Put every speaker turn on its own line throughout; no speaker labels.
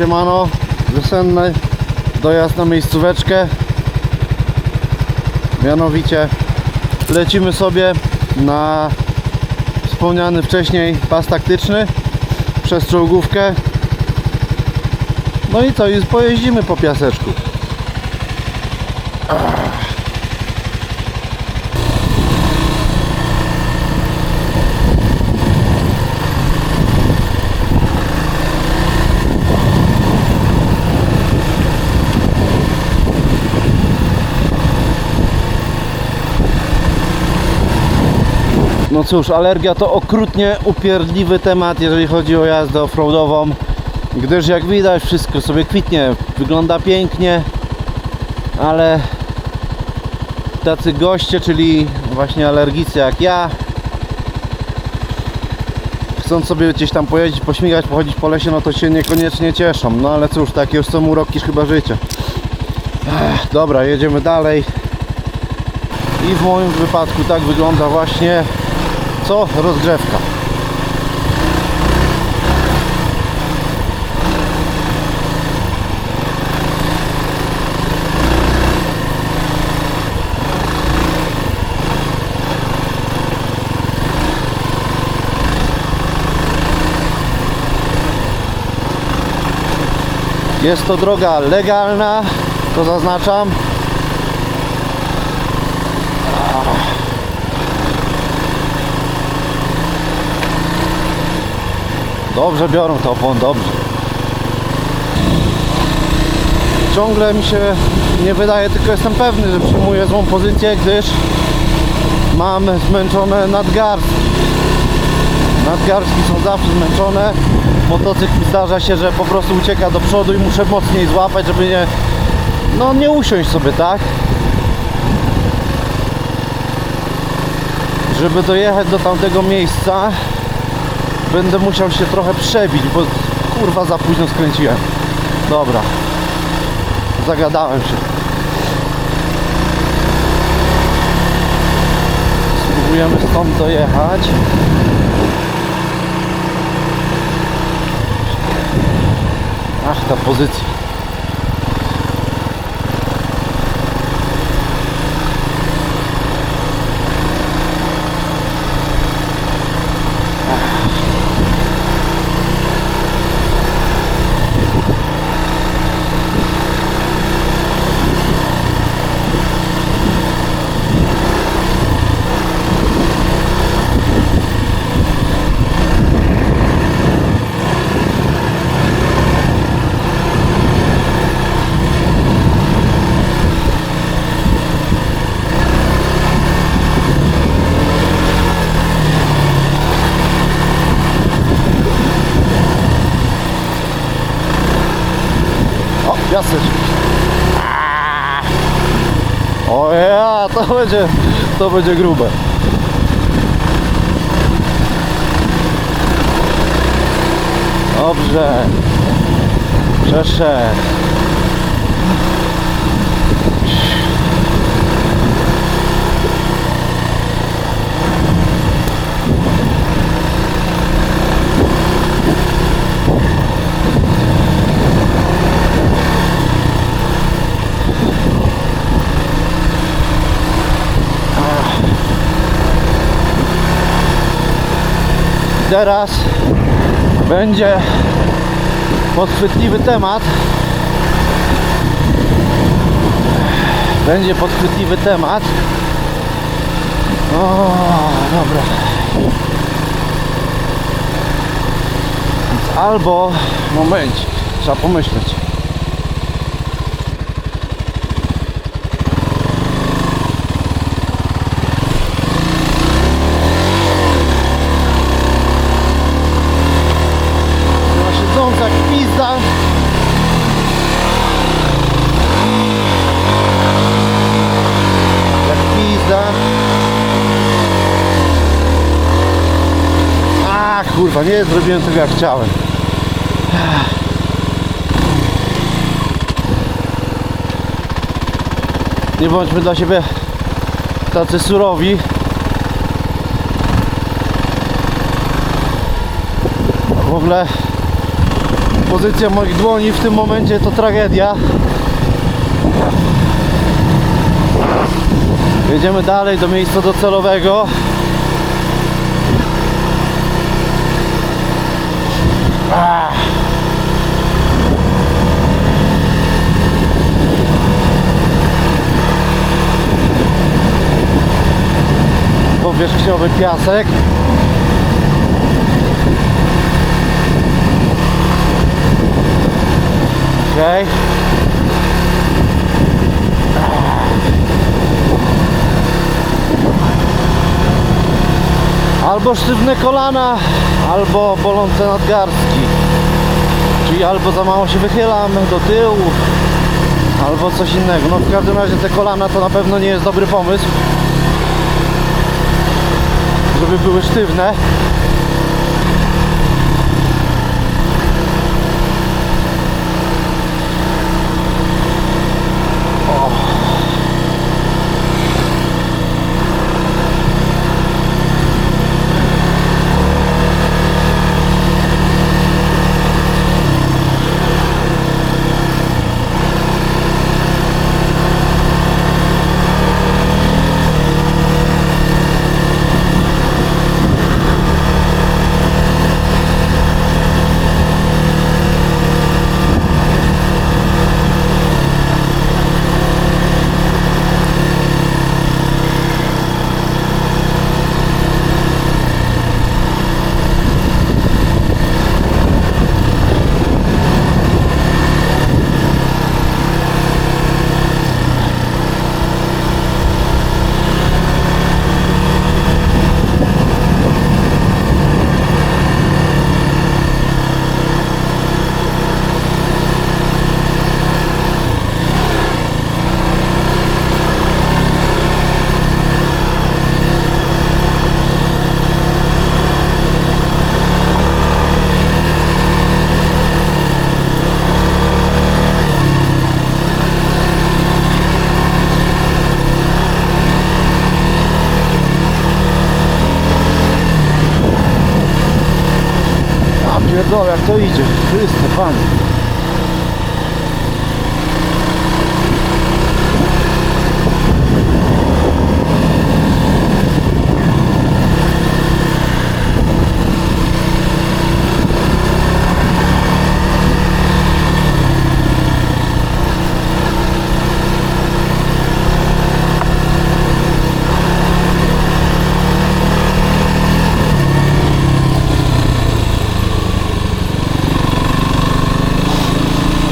Siemano, wiosenny dojazd na miejscóweczkę. Mianowicie lecimy sobie na wspomniany wcześniej pas taktyczny przez czołgówkę. No i co, i pojeździmy po piaseczku. No cóż, alergia to okrutnie upierdliwy temat, jeżeli chodzi o jazdę offroadową, gdyż jak widać wszystko sobie kwitnie, wygląda pięknie, ale tacy goście, czyli właśnie alergicy jak ja, chcąc sobie gdzieś tam pojeździć, pośmigać, pochodzić po lesie, no to się niekoniecznie cieszą. No ale cóż, takie już są uroki chyba życia. Ech, dobra, jedziemy dalej. I w moim wypadku tak wygląda właśnie co rozgrzewka. Jest to droga legalna, to zaznaczam. Dobrze biorą to opon, dobrze. Ciągle mi się nie wydaje, tylko jestem pewny, że przyjmuję złą pozycję, gdyż mam zmęczone nadgarstki. Nadgarstki są zawsze zmęczone. Motocykl zdarza się, że po prostu ucieka do przodu i muszę mocniej złapać, żeby nie, no nie usiąść sobie, tak? Żeby dojechać do tamtego miejsca, będę musiał się trochę przebić, bo kurwa za późno skręciłem. Dobra. Zagadałem się. Spróbujemy stąd dojechać. Ach, ta pozycja. Jasność. O ja, to będzie, to będzie grube. Dobrze. Przeszedł. Teraz będzie podchwytliwy temat. Będzie podchwytliwy temat. O, dobra. Więc albo momencik, trzeba pomyśleć. Kurwa, nie zrobiłem tego jak chciałem. Nie bądźmy dla siebie tacy surowi. W ogóle Pozycja moich dłoni w tym momencie to tragedia. Jedziemy dalej do miejsca docelowego. Powierzchniowy piasek. Okej. Albo sztywne kolana, albo bolące nadgarstki. Czyli albo za mało się wychylam do tyłu, albo coś innego. No w każdym razie te kolana to na pewno nie jest dobry pomysł. Żeby były sztywne. Pierdolę, jak to idzie. Chryste, panie.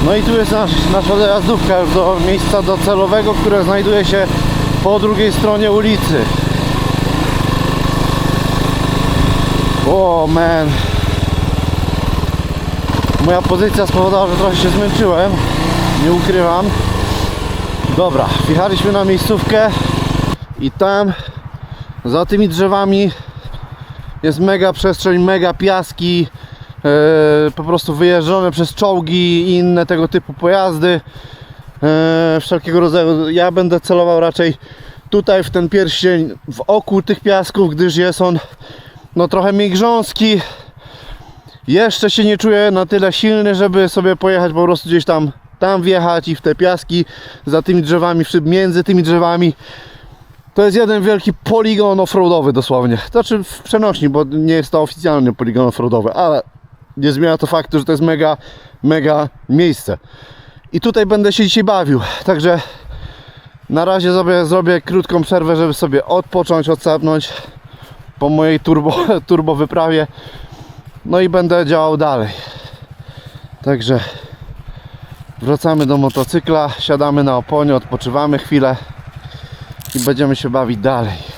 No i tu jest nasz, nasza dojazdówka już do miejsca docelowego, które znajduje się po drugiej stronie ulicy. O man. Moja pozycja spowodowała, że trochę się zmęczyłem. Nie ukrywam. Dobra, wjechaliśmy na miejscówkę i tam za tymi drzewami jest mega przestrzeń, mega piaski, po prostu wyjeżdżone przez czołgi i inne tego typu pojazdy e, wszelkiego rodzaju. Ja będę celował raczej tutaj w ten pierścień w oku tych piasków, gdyż jest on no trochę mniej grząski. Jeszcze się nie czuję na tyle silny, żeby sobie pojechać po prostu gdzieś tam tam wjechać i w te piaski za tymi drzewami, między tymi drzewami. To jest jeden wielki poligon offroadowy dosłownie. Znaczy w przenośni, bo nie jest to oficjalny poligon offroadowy, ale nie zmienia to faktu, że to jest mega, mega miejsce. I tutaj będę się dzisiaj bawił. Także na razie sobie zrobię krótką przerwę, żeby sobie odpocząć, odsapnąć po mojej turbo, turbo wyprawie. No i będę działał dalej. Także wracamy do motocykla, siadamy na oponie, odpoczywamy chwilę i będziemy się bawić dalej.